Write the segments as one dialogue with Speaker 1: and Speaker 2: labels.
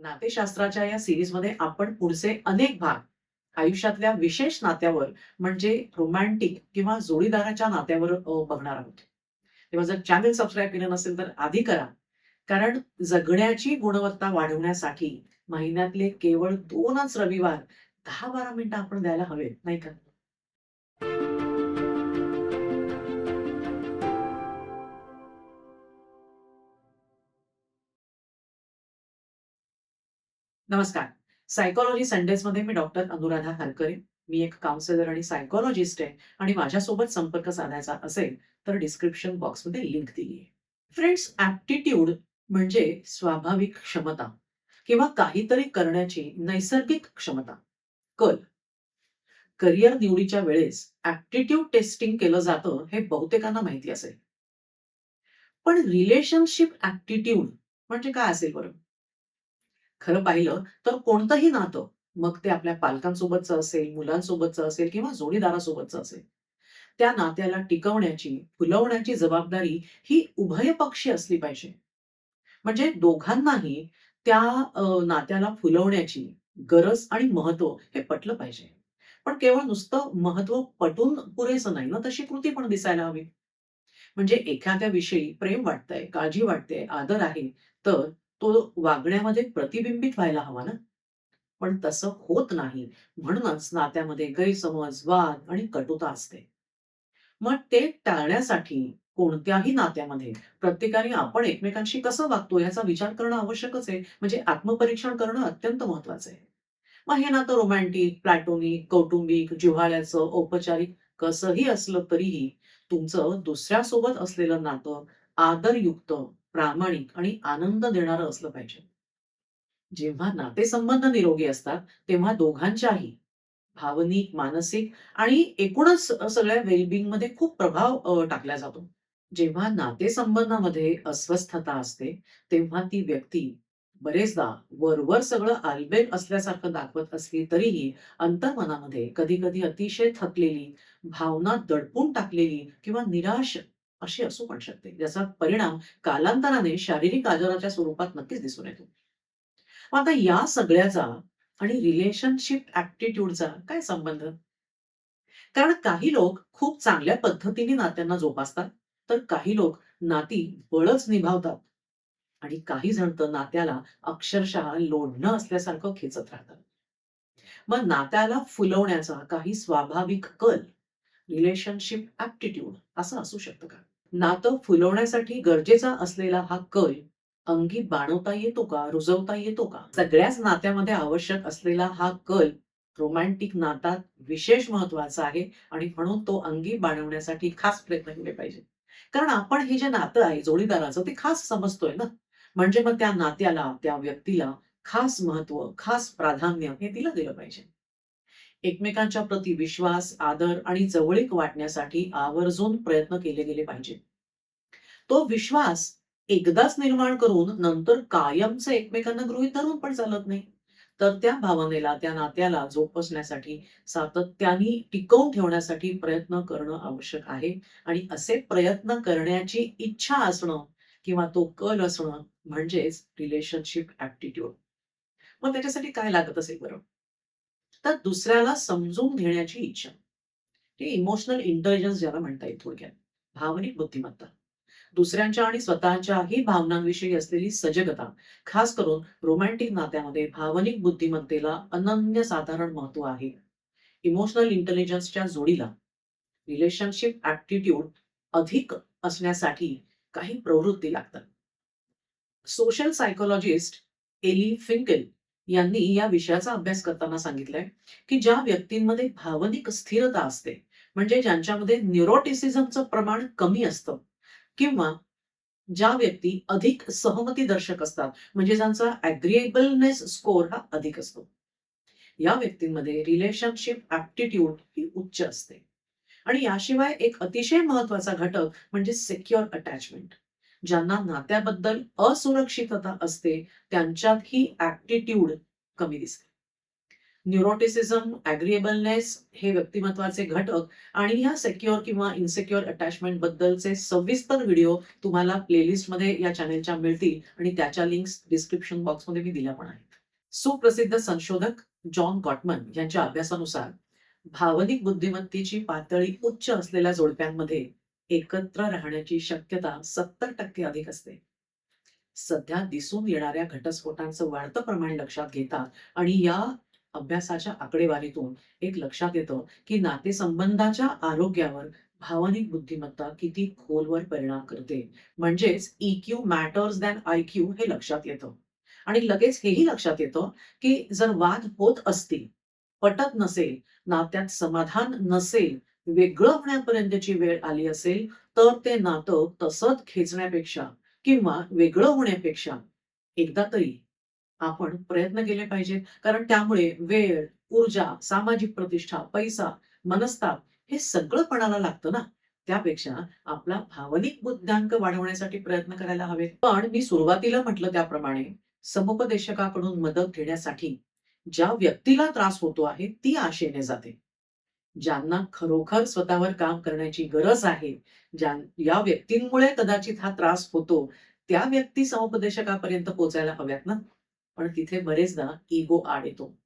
Speaker 1: नातेशास्त्राच्या या सिरीजमध्ये आपण पुढचे अनेक भाग आयुष्यातल्या विशेष नात्यावर म्हणजे रोमॅन्टिक किंवा जोडीदाराच्या नात्यावर बघणार आहोत. तेव्हा जर चॅनल सबस्क्राईब केलं नसेल तर आधी करा. कारण जगण्याची गुणवत्ता वाढवण्यासाठी महिन्यातले केवळ दोनच रविवार दहा बारा मिनिटं आपण द्यायला हवे नाही का? नमस्कार. सायकोलॉजी संडेजमध्ये मी डॉक्टर अनुराधा हरकरे मी एक काउन्सिलर आणि सायकोलॉजिस्ट आहे आणि माझ्यासोबत संपर्क साधायचा असेल तर डिस्क्रिप्शन बॉक्समध्ये लिंक दिली आहे. फ्रेंड्स ऍप्टिट्यूड म्हणजे स्वाभाविक क्षमता किंवा काहीतरी करण्याची नैसर्गिक क्षमता. कल. करिअर निवडीच्या वेळेस ऍप्टिट्यूड टेस्टिंग केलं जातं हे बहुतेकांना माहिती असेल. पण रिलेशनशिप ऍप्टिट्यूड म्हणजे काय असेल बरं? खरं पाहिलं तर कोणतंही नातं मग ते आपल्या पालकांसोबतचं असेल मुलांसोबतचं असेल किंवा जोडीदारासोबतचं असेल त्या नात्याला टिकवण्याची फुलवण्याची जबाबदारी ही उभयपक्षी असली पाहिजे. म्हणजे दोघांनाही त्या नात्याला फुलवण्याची गरज आणि महत्त्व हे पटलं पाहिजे. पण केवळ नुसतं महत्त्व पटून पुरेसं नाही ना तशी कृती पण दिसायला हवी. म्हणजे एखाद्या विषयी प्रेम वाटतंय काळजी वाटते आदर आहे तर तो वागण्यामध्ये प्रतिबिंबित व्हायला हवा ना. पण तसं होत नाही. म्हणूनच नात्यामध्ये गैरसमज वाद आणि कटुता असते. मग ते टाळण्यासाठी कोणत्याही नात्यामध्ये प्रत्येकाने आपण एकमेकांशी कसं वागतो याचा विचार करणं आवश्यकच आहे. म्हणजे आत्मपरीक्षण करणं अत्यंत महत्वाचं आहे. मग हे नातं रोमॅन्टिक प्लॅटोनिक कौटुंबिक जिव्हाळ्याचं औपचारिक कसंही असलं तरीही तुमचं दुसऱ्यासोबत असलेलं नातं आदरयुक्त प्रामाणिक आणि आनंद देणारं असलं पाहिजे. जेव्हा नातेसंबंध निरोगी असतात तेव्हा दोघांच्याही भावनिक मानसिक आणि एकूणच सगळ्या वेलबिंगमध्ये खूप प्रभाव टाकला जातो. जेव्हा नातेसंबंधामध्ये अस्वस्थता असते तेव्हा ती व्यक्ती बरेचदा वरवर सगळं आलबेल असल्यासारखं दाखवत असली तरीही अंतर्मनामध्ये कधी कधी अतिशय थकलेली भावना दडपून टाकलेली किंवा निराश अशी असू पण शकते. ज्याचा परिणाम कालांतराने शारीरिक आजाराच्या स्वरूपात नक्कीच दिसून येतो. आता या सगळ्याचा आणि रिलेशनशिप ऍप्टिट्यूडचा काय संबंध? कारण काही लोक खूप चांगल्या पद्धतीने नात्यांना जोपासतात तर काही लोक नाती बळच निभावतात. आणि काही जण तर नात्याला अक्षरशः लोढणं असल्यासारखं खेचत राहतात. मग नात्याला फुलवण्याचा काही स्वाभाविक कल रिलेशनशिप ऍप्टिट्यूड असं असू शकतं का? नातं फुलवण्यासाठी गरजेचा असलेला हा कल अंगी बाणवता येतो का? रुजवता येतो का? सगळ्याच नात्यामध्ये आवश्यक असलेला हा कल रोमॅन्टिक नातात विशेष महत्त्वाचा आहे आणि म्हणून तो अंगी बाणवण्यासाठी खास प्रयत्न केले पाहिजे कारण आपण हे जे नातं आहे जोडीदाराचं ते खास समजतोय ना? म्हणजे मग त्या नात्याला त्या व्यक्तीला खास महत्त्व खास प्राधान्य हे दिलं गेलं पाहिजे. एकमेकांच्या प्रती विश्वास आदर आणि जवळीक वाटण्यासाठी आवर्जून प्रयत्न केले गेले पाहिजे तो विश्वास एकदाच निर्माण करून नंतर कायमचं एकमेकांना गृहीत धरून पण चालत नाही. तर त्या भावनेला त्या नात्याला जोपासण्यासाठी सातत्याने टिकवून ठेवण्यासाठी प्रयत्न करणं आवश्यक आहे आणि असे प्रयत्न करण्याची इच्छा असणं किंवा तो कल असणं म्हणजेच रिलेशनशिप ऍप्टिट्यूड मग त्याच्यासाठी काय लागत असेल बरं? तर दुसऱ्याला समजून घेण्याची इच्छा. हे इमोशनल इंटेलिजन्स ज्याला म्हणता येईल थोडक्यात. भावनिक बुद्धिमत्ता. दुसऱ्यांच्या आणि स्वतःच्याही भावनांविषयी असलेली सजगता खास करून रोमॅन्टिक नात्यामध्ये भावनिक बुद्धिमत्तेला अनन्य साधारण महत्त्व आहे. इमोशनल इंटेलिजन्सच्या जोडीला रिलेशनशिप ऍप्टिट्यूड अधिक असण्यासाठी काही प्रवृत्ती लागतात. सोशल सायकोलॉजिस्ट एली फिंकेल यांनी या विषयाचा अभ्यास करताना सांगितलंय की ज्या व्यक्तींमध्ये भावनिक स्थिरता असते म्हणजे ज्यांच्यामध्ये न्यूरोटिसिझमचं प्रमाण कमी असतं किंवा ज्या व्यक्ती अधिक सहमती दर्शक असतात म्हणजे ज्यांचा अग्रिएबलनेस स्कोर हा अधिक असतो. या व्यक्तींमध्ये रिलेशनशिप ऍप्टिट्यूड ही उच्च असते. आणि याशिवाय एक अतिशय महत्त्वाचा घटक म्हणजे सिक्युअर अटॅचमेंट ज्यांना नात्याबद्दल असुरक्षितता असते त्यांच्यात ही ऍप्टिट्यूड कमी दिसते न्यूरोटिसिझम, ॲग्रीएबलनेस हे व्यक्तिमत्वाचे घटक आणि ह्या सेक्युअर किंवा इन्सेक्युअर अटॅचमेंट बद्दलचे सविस्तर व्हिडिओ तुम्हाला प्लेलिस्टमध्ये या चॅनेलच्या मिळतील आणि त्याच्या लिंक्स डिस्क्रिप्शन बॉक्समध्ये मी दिल्या पण आहेत. सुप्रसिद्ध संशोधक जॉन गॉटमन यांच्या अभ्यासानुसार भावनिक बुद्धिमत्तेची पातळी उच्च असलेल्या जोडप्यांमध्ये एकत्र राहण्याची शक्यता 70% अधिक असते. सध्या दिसून येणाऱ्या घटस्फोटांचं वाढतं प्रमाण लक्षात घेतात आणि या अभ्यासाच्या आकडेवारीतून एक लक्षात येतं, की नातेसंबंधाच्या आरोग्यावर भावनिक बुद्धिमत्ता किती खोलवर परिणाम करते. म्हणजेच इक्यू मॅटर्स दॅन आयक्यू हे लक्षात येतं. आणि लगेच हेही लक्षात येतं, की जर वाद होत असतील, पटत नसेल, नात्यात समाधान नसेल, वेगळं होण्यापर्यंतची वेळ आली असेल, तर ते नातं तसंच खेचण्यापेक्षा किंवा वेगळं होण्यापेक्षा एकदा तरी आपण प्रयत्न केले पाहिजेत. कारण त्यामुळे वेळ, ऊर्जा, सामाजिक प्रतिष्ठा, पैसा, मनस्ताप हे सगळं पणाला लागतं ना. त्यापेक्षा आपला भावनिक बुद्ध्यांक वाढवण्यासाठी प्रयत्न करायला हवेत. पण मी सुरुवातीला म्हटलं त्याप्रमाणे समुपदेशकाकडून मदत घेण्यासाठी ज्या व्यक्तीला त्रास होतो आहे, ती आशेने जाते. ज्यांना खरोखर स्वतःवर काम करण्याची गरज आहे, ज्या या व्यक्तींमुळे कदाचित हा त्रास होतो, त्या व्यक्ती समुपदेशकापर्यंत पोहोचायला हव्यात ना. पण तिथे बरेचदा इगो आड येतो.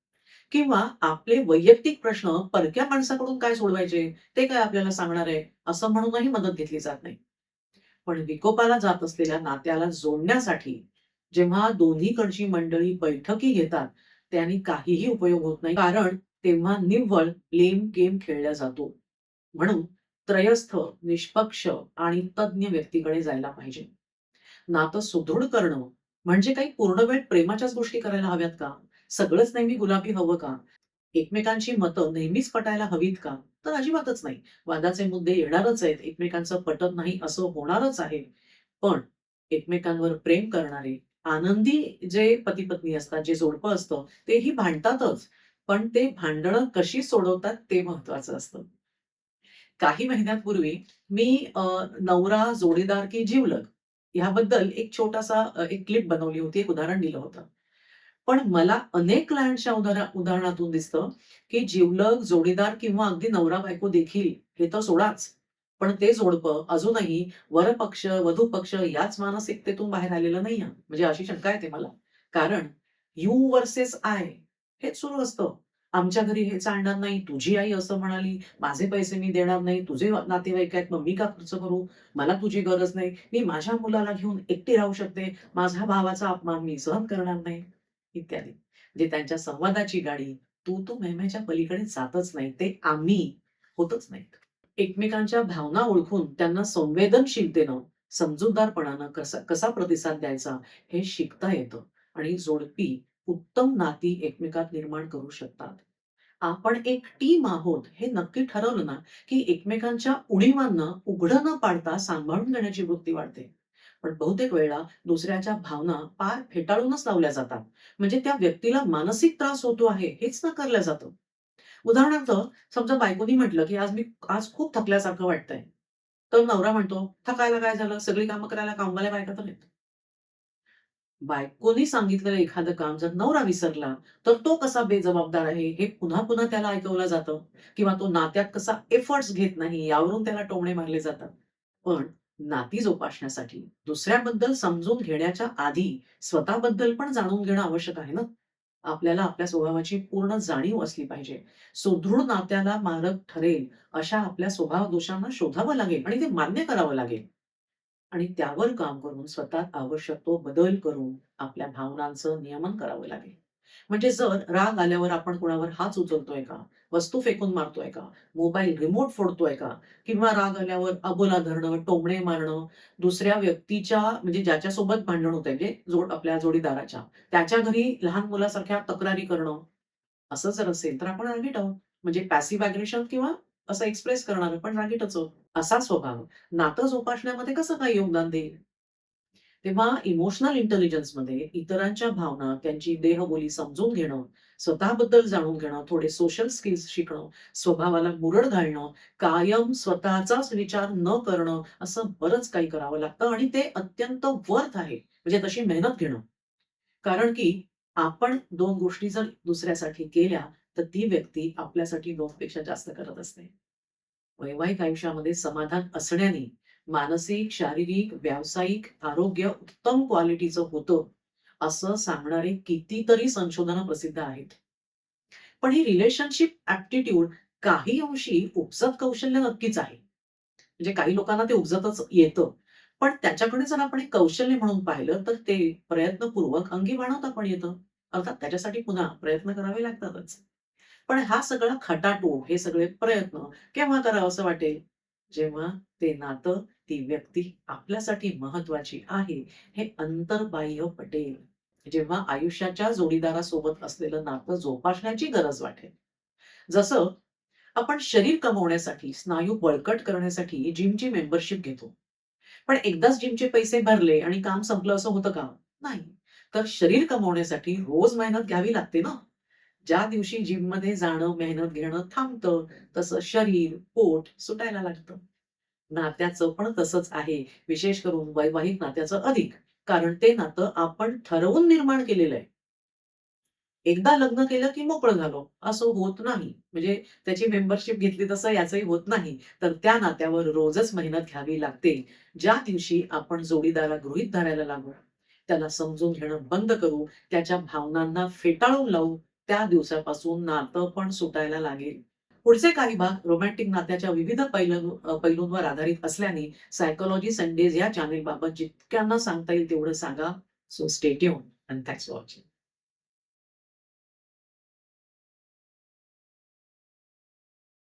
Speaker 1: किंवा आपले वैयक्तिक प्रश्न परक्या माणसाकडून काय सोडवायचे, ते काय आपल्याला सांगणार आहे, असं म्हणूनही मदत घेतली जात नाही. पण विकोपाला जात असलेल्या नात्याला जोडण्यासाठी जेव्हा दोन्हीकडची मंडळी बैठकी घेतात, त्यांनी काहीही उपयोग होत नाही. कारण तेव्हा निव्वळ ब्लेम गेम खेळला जातो. म्हणून त्रयस्थ, निष्पक्ष आणि तज्ञ व्यक्तीकडे जायला पाहिजे. नातं सुदृढ करणं म्हणजे काही पूर्णवेळ प्रेमाच्याच गोष्टी करायला हव्यात का? सगळंच नेहमी गुलाबी हवं का? एकमेकांची मतं नेहमीच पटायला हवीत का? तर अजिबातच नाही. वादाचे मुद्दे येणारच आहेत. एकमेकांचं पटत नाही असं होणारच आहे. पण एकमेकांवर प्रेम करणारे, आनंदी जे पती-पत्नी असतात, जे जोडपं असतं, तेही भांडतातच. पण ते भांडणं कशी सोडवतात ते महत्वाचं असतं. काही महिन्यांपूर्वी मी अ, नवरा जोडीदार की जिवलग ह्याबद्दल एक छोटासा एक क्लिप बनवली होती. एक उदाहरण दिलं होतं. पण मला अनेक क्लायंटच्या उदाहरण उदाहरणातून दिसतं, की जिवलग, जोडीदार किंवा अगदी नवरा-बायको देखील हे तर सोडाच. पण ते जोडपं अजूनही वरपक्ष, वधूपक्ष याच मानसिकतेतून बाहेर आलेलं नाही म्हणजे अशी शंका येते मला. कारण यू वर्सेस आय हेच सुरू असतं. आमच्या घरी हे चालणार नाही, तुझी आई असं म्हणाली, माझे पैसे मी देणार नाही, तुझे नातेवाईक आहेत, मग मी का खर्च करू? मला तुझी गरज नाही. मी माझ्या मुलाला घेऊन एकटी राहू शकते. माझ्या भावाचा अपमान मी सहन करणार नाही. इत्यादी. म्हणजे त्यांच्या संवादाची गाडी तू-तू, मेहम्याच्या पलीकडे जातच नाही. ते आम्ही होतच नाहीत. एकमेकांच्या भावना ओळखून त्यांना संवेदनशीलतेनं, समजूतदारपणानं कसा कसा प्रतिसाद द्यायचा हे शिकता येतं आणि जोडपी उत्तम नाती एकमेकात निर्माण करू शकतात. आपण एक टीम आहोत हे नक्की ठरवलं ना, की एकमेकांच्या उणीवांना उघडं न पाडता सांभाळून घेण्याची वृत्ती वाढते. पण बहुतेक वेळा दुसऱ्याच्या भावना पार फेटाळूनच लावल्या जातात. म्हणजे त्या व्यक्तीला मानसिक त्रास होतो आहे हेच नाकारलं जातं. उदाहरणार्थ समजा बायकोनी म्हटलं, की आज मी आज खूप थकल्यासारखं वाटतंय. तर नवरा म्हणतो, "थकायला काय झालं? सगळी कामं करायला कामवाल्या बायका तर बायकोनी सांगितलेलं एखादं काम जर नवरा विसरला, तर तो कसा बेजबाबदार आहे, हे पुन्हा-पुन्हा त्याला ऐकवलं जातं किंवा तो नात्यात कसा एफर्ट्स घेत नाही, यावरून त्याला टोमणे मारले जातात. पण नाती जोपासण्यासाठी दुसऱ्याबद्दल समजून घेण्याच्या आधी स्वतःबद्दल पण जाणून घेणं आवश्यक आहे ना. आपल्याला आपल्या स्वभावाची पूर्ण जाणीव असली पाहिजे. सुदृढ नात्याला मारक ठरेल, अशा आपल्या स्वभाव दोषांना शोधावं लागेल आणि ते मान्य करावं लागेल. आणि त्यावर काम करून स्वतःत आवश्यक तो बदल करून आपल्या भावनांचं नियमन करावं लागेल. म्हणजे जर राग आल्यावर आपण कोणावर हात उचलतोय का? वस्तू फेकून मारतोय का? मोबाईल रिमोट फोडतोय का? किंवा राग आल्यावर अबोला धरणं, टोमणे मारणं, दुसऱ्या व्यक्तीच्या म्हणजे ज्याच्यासोबत भांडण होतंय म्हणजे जोड आपल्या जोडीदाराच्या, त्याच्या घरी लहान मुलासारख्या तक्रारी करणं, असं जर असेल तर आपण रागीट आहोत. म्हणजे पॅसिव्ह अग्रेशन किंवा असं एक्सप्रेस करणार पण रागीटच हो, असा स्वभाव नातं जोपासण्यामध्ये कसं काय योगदान देईल? तेव्हा इमोशनल इंटेलिजन्समध्ये इतरांच्या भावना, त्यांची देहबोली समजून घेणं, स्वतःबद्दल जाणून घेणं, थोडे सोशल स्किल्स शिकणं, स्वभावाला मुरड घालणं, कायम स्वतःचाच विचार न करणं, असं बरंच काही करावं लागतं आणि ते अत्यंत वर्थ आहे. म्हणजे तशी मेहनत घेणं. कारण की आपण दोन गोष्टी जर दुसऱ्यासाठी केल्या, तर ती व्यक्ती आपल्यासाठी 2 जास्त करत असते. वैवाहिक आयुष्यामध्ये समाधान असण्याने मानसिक, शारीरिक, व्यावसायिक आरोग्य उत्तम क्वालिटीचं होतं, असं सांगणारे कितीतरी संशोधनं प्रसिद्ध आहेत. पण ही रिलेशनशिप ऍप्टिट्यूड काही अंशी उपजत कौशल्य नक्कीच आहे. म्हणजे काही लोकांना ते उपजतच येतं. पण त्याच्याकडे जर आपण कौशल्य म्हणून पाहिलं, तर ते प्रयत्नपूर्वक अंगी बाणवता पण येतं. अर्थात त्याच्यासाठी पुन्हा प्रयत्न करावे लागतातच. पण हा सगळा खटाटोप, हे सगळे प्रयत्न केव्हा करावसं वाटेल? जेव्हा ते नातं, ती व्यक्ती आपल्यासाठी महत्त्वाची आहे, हे अंतर्बाह्य पटेल. जेव्हा आयुष्याच्या जोडीदारासोबत असलेलं नातं जोपासण्याची गरज वाटेल. जसं आपण शरीर कमवण्यासाठी, स्नायू बळकट करण्यासाठी जिमची मेंबरशिप घेतो. पण एकदाच जिमचे पैसे भरले आणि काम संपलं असं होतं का? नाही. तर शरीर कमवण्यासाठी रोज मेहनत घ्यावी लागते ना. ज्या दिवशी जिममध्ये जाणं, मेहनत घेणं थांबतं, तसं शरीर, पोट सुटायला लागतं. नात्याचं पण तसंच आहे. विशेष करून वैवाहिक नात्याचं अधिक. कारण ते नातं आपण ठरवून निर्माण केलेलं आहे. एकदा लग्न केलं की मोकळं झालो, असं होत नाही. म्हणजे त्याची मेंबरशिप घेतली तसं याचंही होत नाही. तर त्या नात्यावर रोजच मेहनत घ्यावी लागते. ज्या दिवशी आपण जोडीदारा गृहीत धरायला लागू, त्याला समजून घेणं बंद करू, त्याच्या भावनांना फेटाळून लावू, त्या दिवसापासून नातं पण सुटायला लागेल. पुढचे काही भाग रोमॅन्टिक नात्याच्या विविध पैलू पैलूंवर आधारित असल्याने सायकोलॉजी संडेज या चॅनेलबाबत जितक्यांना सांगता येईल तेवढं सांगा. So stay tuned thanks for watching.